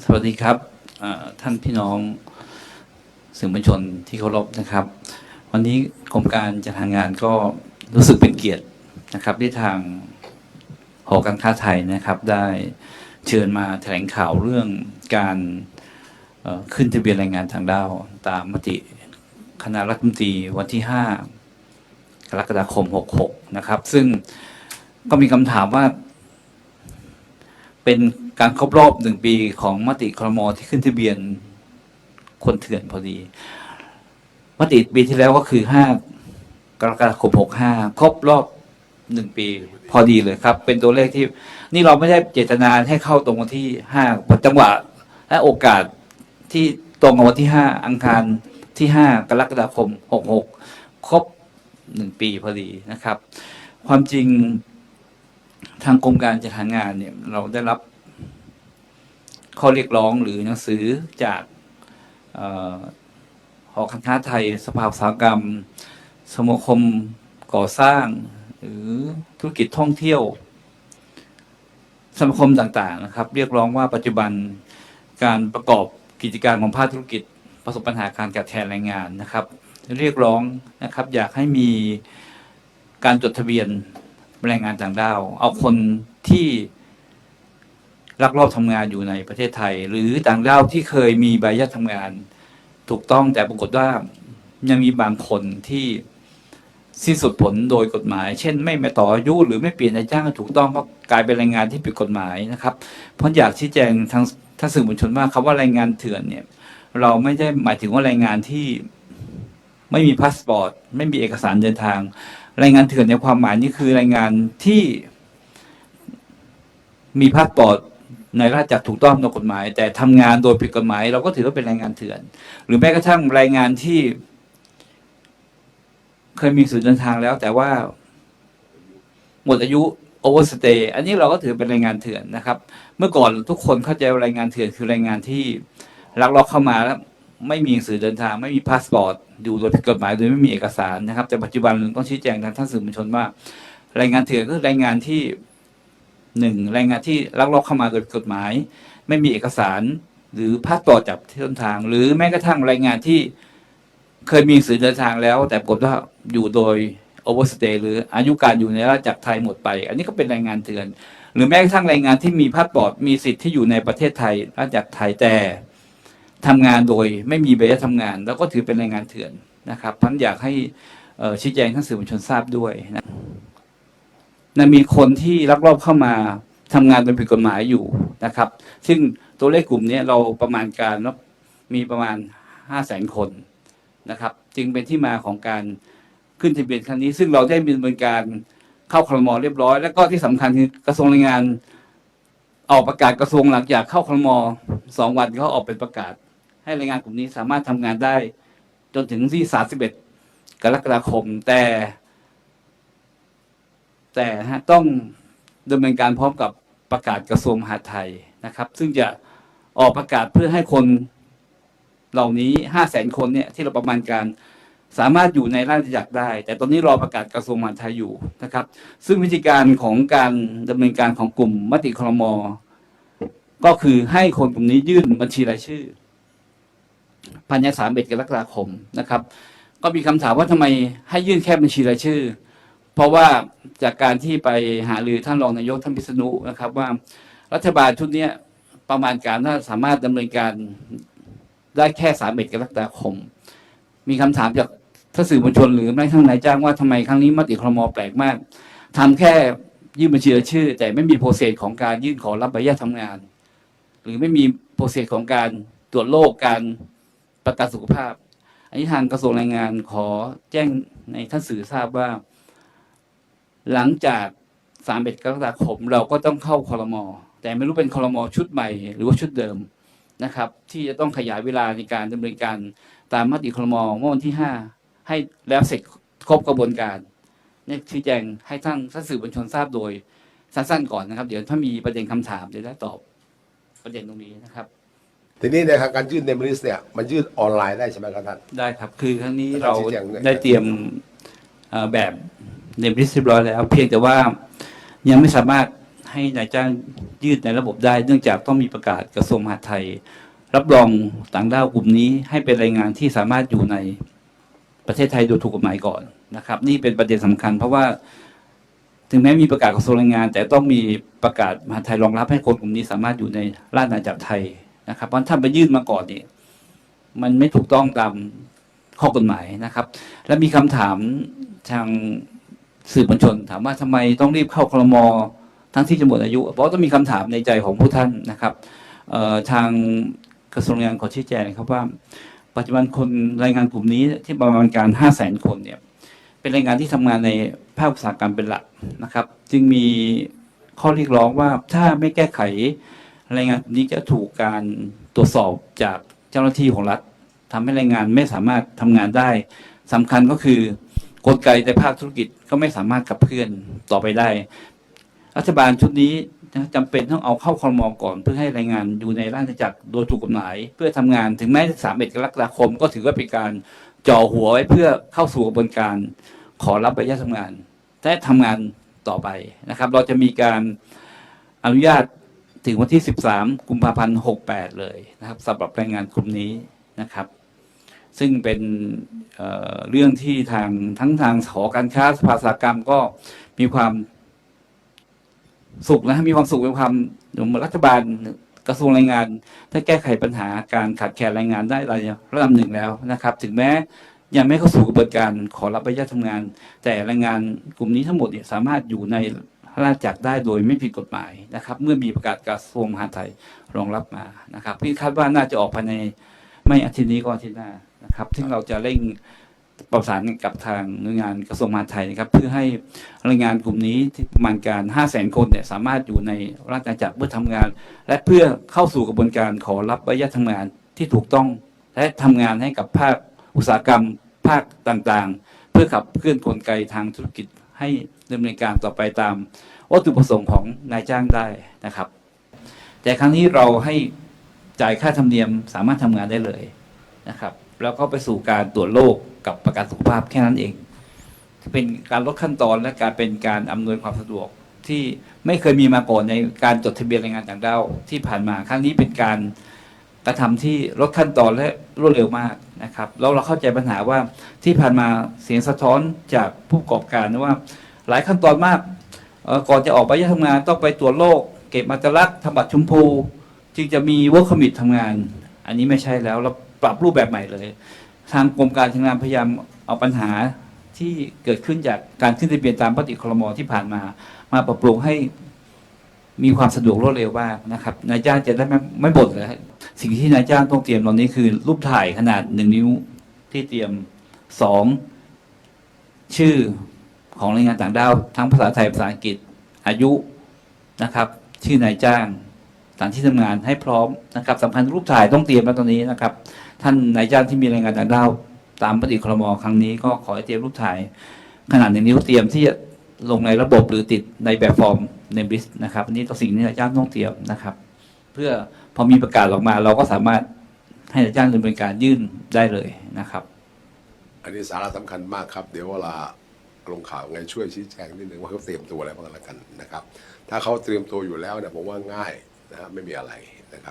สวัสดีครับท่านพี่น้องสื่อมวลชนที่เคารพนะครับ วันนี้กรมการจัดหางานก็รู้สึกเป็นเกียรตินะครับที่ทางหอการค้าไทยนะครับ ได้เชิญมาแถลงข่าวเรื่องการขึ้นทะเบียนแรงงานทางด้าว ตามมติคณะรัฐมนตรีวันที่ 5 กรกฎาคม 66 นะครับ ซึ่งก็มีคำถามว่า เป็นการครบรอบหนึ่งปีของมติครมที่ขึ้นทะเบียนคนเถื่อนพอดี มติปีที่แล้วก็คือห้ากรกฎาคมหกห้าครบรอบหนึ่งปีพอดีเลยครับ เป็นตัวเลขที่ นี่เราไม่ได้เจตนาให้เข้าตรงวันที่ห้าจังหวะ และโอกาสที่ตรงกับวันที่ห้าอังคารที่ห้ากรกฎาคมหกหกครบหนึ่งปีพอดีนะครับ ความจริง ทางกรมการจัดหางานเนี่ยเราได้รับข้อเรียกร้องหรือหนังสือจากหอการค้าไทย สภาอุตสาหกรรม สมาคมก่อสร้าง หรือธุรกิจท่องเที่ยว สมาคมต่างๆนะครับ เรียกร้องว่าปัจจุบันการประกอบกิจการของภาคธุรกิจ ประสบปัญหาการขาดแคลนแรงงานนะครับ เรียกร้องนะครับ อยากให้มีการจดทะเบียน แรงงานต่างด้าว เอาคนที่ลักลอบทำงานอยู่ในประเทศไทย หรือต่างด้าวที่เคยมีใบอนุญาตทำงาน ถูกต้องแต่ปรากฏว่ายังมีบางคนที่สิ้นสุดผลโดยกฎหมาย เช่น ไม่มาต่ออายุหรือไม่เปลี่ยนนายจ้างถูกต้องเพราะกลายเป็นแรงงานที่ผิดกฎหมายนะครับเพราะอยากชี้แจงทางท่านสื่อมวลชนว่าคำว่าแรงงานเถื่อนเนี่ย เราไม่ได้หมายถึงว่าแรงงานที่ไม่มีพาสปอร์ต ไม่มีเอกสารเดินทาง แรงงานเถื่อนในความหมายนี่คือแรงงานที่มีพาสปอร์ตในราชจักรถูกต้องตามกฎหมาย แต่ทำงานโดยผิดกฎหมาย เราก็ถือว่าเป็นแรงงานเถื่อน หรือแม้กระทั่งแรงงานที่ เคยมีสื่อเดินทางแล้ว แต่ว่า หมดอายุโอเวอร์สเตย์อันนี้เราก็ถือเป็นแรงงานเถื่อนนะครับ เมื่อก่อนทุกคนเข้าใจว่าแรงงานเถื่อนคือแรงงานที่ลักลอบเข้ามาแล้ว ไม่มีหนังสือเดินทาง ไม่มีพาสปอร์ตอยู่โดยผิดกฎหมายโดยไม่มีเอกสารนะครับ แต่ปัจจุบันต้องชี้แจงทางท่านสื่อมวลชนว่าแรงงานเถื่อนก็คือแรงงานที่หนึ่งแรงงานที่ลักลอบเข้ามาโดยผิดกฎหมาย ไม่มีเอกสารหรือพาสปอร์ตจากที่ต้นทาง หรือแม้กระทั่งแรงงานที่เคยมีหนังสือเดินทางแล้ว แต่ปรากฏว่าอยู่โดยโอเวอร์สเตย์หรืออายุการอยู่ในราชจักรไทยหมดไป อันนี้ก็เป็นแรงงานเถื่อน หรือแม้กระทั่งแรงงานที่มีพาสปอร์ตมีสิทธิ์ที่อยู่ในประเทศไทยราชจักรไทยแต่ ทำงานโดยไม่มีใบอนุญาตทำงาน แล้วก็ถือเป็นแรงงานเถื่อนนะครับพันอยากให้ชี้แจงท่านสื่อมวลชนทราบด้วยนะนะมีคนที่ลักลอบเข้ามาทำงานโดยผิดกฎหมายอยู่นะครับ ซึ่งตัวเลขกลุ่มนี้เราประมาณการว่ามีประมาณห้าแสนคนนะครับ จึงเป็นที่มาของการขึ้นทะเบียนครั้งนี้ ซึ่งเราได้ดำเนินการเข้าครมอเรียบร้อย แล้วก็ที่สำคัญคือกระทรวงแรงงานออกประกาศกระทรวงหลังจากเข้าครมอสองวันเขาออกเป็นประกาศ ให้แรงงานกลุ่มนี้สามารถทำงานได้ จนถึงที่สาสิบเอ็ดกรกฎาคม แต่ แต่ฮะต้องดำเนินการพร้อมกับประกาศกระทรวงมหาดไทยนะครับ ซึ่งจะออกประกาศเพื่อให้คนเหล่านี้ห้าแสนคนเนี่ยที่เราประมาณการสามารถอยู่ในราชจักรได้ แต่ตอนนี้รอประกาศกระทรวงมหาดไทยอยู่นะครับ ซึ่งวิธีการของการดำเนินการของกลุ่มมติครมก็คือให้คนกลุ่มนี้ยื่นบัญชีรายชื่อ ภายในสามเอ็ดกรกฎาคมนะครับ ก็มีคำถามว่าทำไมให้ยื่นแค่บัญชีรายชื่อ เพราะว่าจากการที่ไปหารือท่านรองนายกท่านพิษณุนะครับ ว่ารัฐบาลชุดนี้ประมาณการว่าสามารถดำเนินการได้แค่สามเอ็ดกรกฎาคม มีคำถามจากท่าสื่อมวลชนหรือแม้กระทั่งนายจ้างว่าทำไมครั้งนี้มติครมแปลกมากทำแค่ยื่นบัญชีรายชื่อ แต่ไม่มีโปรเซสของการยื่นขอรับใบอนุญาตทำงาน หรือไม่มีโปรเซสของการตรวจโรคการ ประกันสุขภาพ อันนี้ทางกระทรวงแรงงานขอแจ้งในท่านสื่อทราบว่า หลังจากสามเอ็ดกรกฎาคมเราก็ต้องเข้าคอรมอแต่ไม่รู้เป็นคอรมอชุดใหม่หรือว่าชุดเดิมนะครับ ที่จะต้องขยายเวลาในการดำเนินการตามมติคอรมอเมื่อวันที่ห้าให้แล้วเสร็จครบกระบวนการเนี่ยชี้แจงให้ท่านท่านสื่อมวลชนทราบโดยสั้นๆก่อนนะครับ เดี๋ยวถ้ามีประเด็นคำถามเดี๋ยวได้ตอบประเด็นตรงนี้นะครับ ทีนี้เนี่ยครับการยื่นเนมลิสเนี่ยมันยื่นออนไลน์ได้ใช่ไหมครับท่าน ได้ครับ คือครั้งนี้แล้วเราชี้แจงด้วยได้เตรียมเอ่อแบบเนมริสเรียบร้อยแล้ว เพียงแต่ว่ายังไม่สามารถให้นายจ้างยืดในระบบได้ เนื่องจากต้องมีประกาศกระทรวงมหาดไทย รับรองต่างด้าวกลุ่มนี้ให้เป็นแรงงานที่สามารถอยู่ในประเทศไทยโดยถูกกฎหมายก่อนนะครับ นี่เป็นประเด็นสำคัญ เพราะว่าถึงแม้มีประกาศกระทรวงแรงงาน แต่ต้องมีประกาศมหาดไทยรองรับให้คนกลุ่มนี้สามารถอยู่ในราชอาณาจักรไทย นะครับเพราะถ้าไปยื่นมาก่อนเนี่ยมันไม่ถูกต้องตามข้อกฎหมายนะครับ และมีคำถามทางสื่อมวลชน ถามว่าทำไมต้องรีบเข้าคลมทั้งที่จะหมดอายุ เพราะต้องมีคำถามในใจของผู้ท่านนะครับทางกระทรวงแรงงานขอชี้แจงนะครับว่า ปัจจุบันคนแรงงานกลุ่มนี้ที่ประมาณการ 5 0 0 0 0 0 คนเนี่ยเป็นแรงงานที่ทำงานในภาคอุตสาหกรรมเป็นหลักนะครับ จึงมีข้อเรียกร้องว่าถ้าไม่แก้ไข แรงงานนี้จะถูกการตรวจสอบจากเจ้าหน้าที่ของรัฐทำให้แรงงานไม่สามารถทำงานได้สำคัญก็คือกลไกในภาคธุรกิจก็ไม่สามารถขับเคลื่อนต่อไปได้ รัฐบาลชุดนี้จำเป็นต้องเอาเข้าคอรมอก่อน เพื่อให้แรงงานอยู่ในราชอาณาจักรโดยถูกกฎหมาย เพื่อทำงานถึงแม้สามเอ็ดกรกฎาคม ก็ถือว่าเป็นการจ่อหัวไว้เพื่อเข้าสู่กระบวนการขอรับใบอนุญาตทำงานและทำงานต่อไปนะครับ เราจะมีการอนุญาต ถึงวันที่ 13 กุมภาพันธ์ 68 เลยนะครับสำหรับแรงงานกลุ่มนี้นะครับ ซึ่งเป็นเเรื่องที่ทางทั้งทางหอการค้าสภาอุตสากรรมก็มีความสุขนะมีความสุขมีความรัฐบาลกระทรวงแรงงานได้แก้ไขปัญหาการขาดแคลนแรงงานได้ระดับหนึ่งแล้วนะครับ ถึงแม้ยังไม่เข้าสู่กระบวนการขอรับใบอนุญาตทำงาน แต่แรงงานกลุ่มนี้ทั้งหมดเนี่ยสามารถอยู่ใน ราชอาณาจักรได้โดยไม่ผิดกฎหมายนะครับ เมื่อมีประกาศกระทรวงมหาดไทยรองรับมานะครับพี่คาดว่าน่าจะออกภายในไม่อาทิตย์นี้ก็อาทิตย์หน้านะครับ ซึ่งเราจะเร่งประสานกับทางหน่วยงานกระทรวงมหาดไทยนะครับ เพื่อให้แรงงานกลุ่มนี้ที่ประมาณการ 5 0 0 0 0 0 คนเนี่ยสามารถอยู่ในราชอาณาจักรเพื่อทำงาน และเพื่อเข้าสู่กระบวนการขอรับใบอนุญาตทำงานที่ถูกต้อง และทำงานให้กับภาคอุตสาหกรรมภาคต่างๆ เพื่อขับเคลื่อนกลไกทางธุรกิจ ให้ดำเนินการต่อไปตามวัตถุประสงค์ของนายจ้างได้นะครับ แต่ครั้งนี้เราให้จ่ายค่าธรรมเนียมสามารถทำงานได้เลยนะครับ แล้วก็ไปสู่การตรวจโรคกับประกันสุขภาพแค่นั้นเอง เป็นการลดขั้นตอนและการเป็นการอำนวยความสะดวกที่ไม่เคยมีมาก่อนในการจดทะเบียนแรงงานต่างด้าวที่ผ่านมา ครั้งนี้เป็นการกระทำที่ลดขั้นตอนและ รวดเร็วมากนะครับแล้วเราเข้าใจปัญหาว่าที่ผ่านมาเสียงสะท้อนจากผู้ประกอบการว่า หลายขั้นตอนมากก่อนจะออกไปทำงานต้องไปตรวจโรคเก็บมาตรลักษณ์ทำบัตรชมพู จึงจะมีเวิร์คคอมิททำงาน อันนี้ไม่ใช่แล้วเราปรับรูปแบบใหม่เลย ทางกรมการทางงานพยายามเอาปัญหาที่เกิดขึ้นจากการขึ้นทะเบียนตามปฏิคลมที่ผ่านมา มาปรับปรุงให้มีความสะดวกรวดเร็วมากนะครับนายจ้างจะได้ไม่ไม่บ่นเลย สิ่งที่นายจ้างต้องเตรียมตอนนี้คือ รูปถ่ายขนาดหนึ่งนิ้วที่เตรียมสองชื่อของแรงงานต่างด้าวทั้งภาษาไทยภาษาอังกฤษอายุนะครับ ชื่อนายจ้างสถานที่ทำงานให้พร้อมนะครับสำคัญรูปถ่ายต้องเตรียมแล้วตอนนี้นะครับ ท่านนายจ้างที่มีแรงงานต่างด้าวตามปฏิครมครั้งนี้ก็ขอให้เตรียมรูปถ่าย ขนาดหนึ่งนิ้วเตรียมที่จะลงในระบบหรือติดในแบบฟอร์มเนมบิสนะครับอันนี้ต้องสิ่งที่นายจ้างต้องเตรียมนะครับ เพื่อพอมีประกาศออกมา เราก็สามารถให้นายจ้างดำเนินการยื่นได้เลยนะครับ อันนี้สาระสำคัญมากครับ เดี๋ยวเวลาลงข่าวไงช่วยชี้แจงนิดนึงว่าเขาเตรียมตัวอะไรบ้างแล้วกันนะครับ ถ้าเขาเตรียมตัวอยู่แล้วเนี่ยผมว่าง่ายนะฮะไม่มีอะไรนะครับ